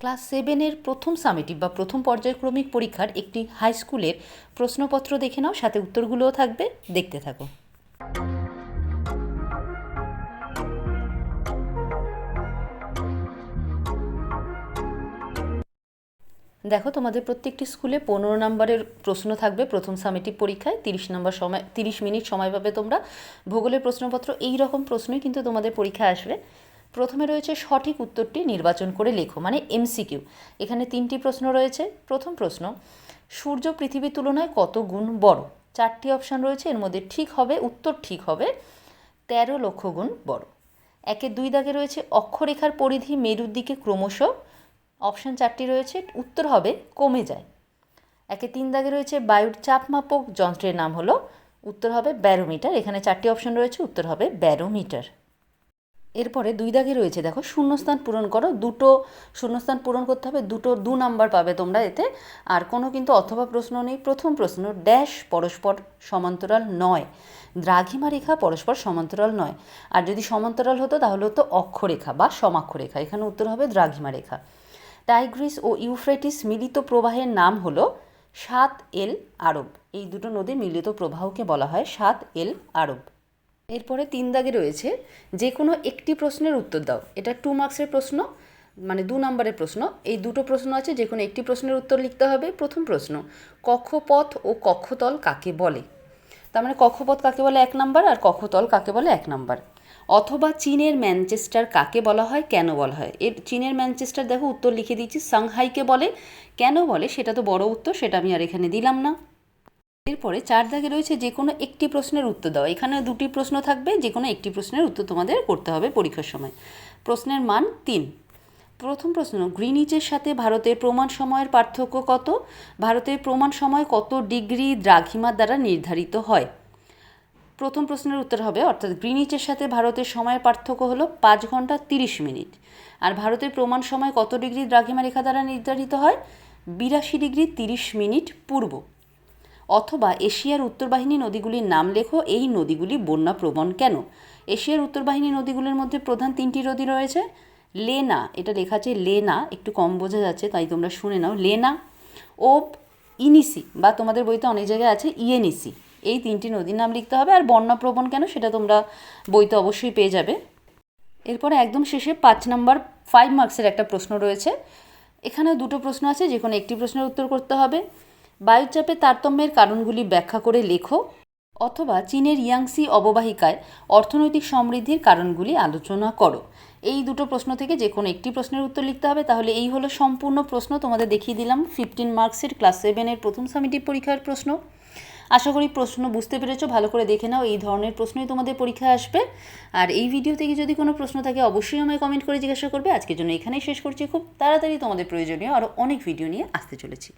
Class সেভেনের প্রথম summative বা প্রথম পর্যায়ক্রমিক পরীক্ষার একটি হাই স্কুলের প্রশ্নপত্র দেখে নাও, সাথে উত্তরগুলোও থাকবে। দেখতে থাকো। দেখো, তোমাদের প্রত্যেকটি স্কুলে পনেরো নম্বরের প্রশ্ন থাকবে প্রথম সামেটিভ পরীক্ষায়। তিরিশ নম্বর সময়, তিরিশ মিনিট সময় পাবে তোমরা। ভূগোলের প্রশ্নপত্র এই রকম প্রশ্নই কিন্তু তোমাদের পরীক্ষায় আসবে। প্রথমে রয়েছে সঠিক উত্তরটি নির্বাচন করে লেখো মানে এমসিকিউ এখানে তিনটি প্রশ্ন রয়েছে। প্রথম প্রশ্ন, সূর্য পৃথিবীর তুলনায় কত গুণ বড়? চারটি অপশান রয়েছে, এর মধ্যে ঠিক হবে, উত্তর ঠিক হবে, তেরো লক্ষ গুণ বড়। একে দুই দাগে রয়েছে অক্ষরেখার পরিধি মেরুর দিকে ক্রমশ। অপশান চারটি রয়েছে, উত্তর হবে, কমে যায়। একে তিন দাগে রয়েছে বায়ুর চাপ মাপক যন্ত্রের নাম হলো, উত্তর হবে ব্যারোমিটার। এখানে চারটি অপশন রয়েছে, উত্তর হবে ব্যারোমিটার। এরপরে দুই দাগে রয়েছে, দেখো, শূন্যস্থান পূরণ করো, দুটো শূন্যস্থান পূরণ করতে হবে, দুটো দু নাম্বার পাবে তোমরা এতে, আর কোনো কিন্তু অথবা প্রশ্ন নেই, প্রথম প্রশ্ন, ড্যাশ পরস্পর সমান্তরাল নয়, দ্রাঘিমা রেখা পরস্পর সমান্তরাল নয়, আর যদি সমান্তরাল হতো তাহলে হতো অক্ষরেখা বা সমাক্ষরেখা, এখানে উত্তর হবে দ্রাঘিমা রেখা। টাইগ্রিস ও ইউফ্রেটিস মিলিত প্রবাহের নাম হলো সাত এল আরব, এই দুটো নদীর মিলিত প্রবাহকে বলা হয় সাত এল আরব। এরপরে তিন দাগে রয়েছে যে কোনো একটি প্রশ্নের উত্তর দাও। এটা টু মার্কসের প্রশ্ন মানে দু নম্বরের প্রশ্ন। এই দুটো প্রশ্ন আছে যে কোনো একটি প্রশ্নের উত্তর লিখতে হবে। প্রথম প্রশ্ন, কক্ষপথ ও কক্ষতল কাকে বলে? তার মানে কক্ষপথ কাকে বলে এক নাম্বার আর কক্ষতল কাকে বলে এক নাম্বার। অথবা চীনের ম্যানচেস্টার কাকে বলা হয়, কেন বলা হয়? এর চীনের ম্যানচেস্টার, দেখো, উত্তর লিখে দিয়েছি, সাংহাইকে বলে। কেন বলে? সেটা তো বড় উত্তর, সেটা আমি আর এখানে দিলাম না। এরপরে চার দাগে রয়েছে যে কোনো একটি প্রশ্নের উত্তর দাও। এখানে দুটি প্রশ্ন থাকবে, যে কোনো একটি প্রশ্নের উত্তর তোমাদের করতে হবে পরীক্ষার সময়। প্রশ্নের মান তিন। প্রথম প্রশ্ন, গ্রিনিচের সাথে ভারতের প্রমাণ সময়ের পার্থক্য কত? ভারতের প্রমাণ সময় কত ডিগ্রি দ্রাঘিমার দ্বারা নির্ধারিত হয়? প্রথম প্রশ্নের উত্তর হবে, অর্থাৎ গ্রিনিচের সাথে ভারতের সময়ের পার্থক্য হলো পাঁচ ঘণ্টা তিরিশ মিনিট। আর ভারতের প্রমাণ সময় কত ডিগ্রি দ্রাঘিমা রেখা দ্বারা নির্ধারিত হয়? বিরাশি ডিগ্রি তিরিশ মিনিট পূর্ব। অথবা এশিয়ার উত্তরবাহিনী নদীগুলির নাম লেখো, এই নদীগুলি বন্যা প্রবণ কেন? এশিয়ার উত্তরবাহিনী নদীগুলির মধ্যে প্রধান তিনটি নদী রয়েছে। লেনা, এটা লেখা আছে লেনা, একটু কম বোঝা যাচ্ছে, তাই তোমরা শুনে নাও। লেনা ও ইনিসি, বা তোমাদের বইতে অনেক জায়গায় আছে ইএনইসি এই তিনটি নদীর নাম লিখতে হবে, আর বন্যা প্রবণ কেন সেটা তোমরা বইতে অবশ্যই পেয়ে যাবে। এরপরে একদম শেষে পাঁচ নাম্বার ফাইভ মার্কসের একটা প্রশ্ন রয়েছে। এখানে দুটো প্রশ্ন আছে যে কোনো একটি প্রশ্নের উত্তর করতে হবে। বায়ুচাপের তারতম্যের কারণগুলি ব্যাখ্যা করে লেখো অথবা চীনের ইয়াংসি অববাহিকায় অর্থনৈতিক সমৃদ্ধির কারণগুলি আলোচনা করো। এই দুটো প্রশ্ন থেকে যে কোনো একটি প্রশ্নের উত্তর লিখতে হবে। তাহলে এই হলো সম্পূর্ণ প্রশ্ন। তোমাদের দেখিয়ে দিলাম ফিফটিন মার্কসের ক্লাস সেভেনের প্রথম সামিটিভ পরীক্ষার প্রশ্ন। আশা করি প্রশ্ন বুঝতে পেরেছ। ভালো করে দেখে নাও এই ধরনের প্রশ্নই তোমাদের পরীক্ষায় আসবে। আর এই ভিডিও থেকে যদি কোনো প্রশ্ন থাকে, অবশ্যই আমায় কমেন্ট করে জিজ্ঞাসা করবে। আজকের জন্য এখানেই শেষ করছি। খুব তাড়াতাড়ি তোমাদের প্রয়োজনীয় আরও অনেক ভিডিও নিয়ে আসতে চলেছি।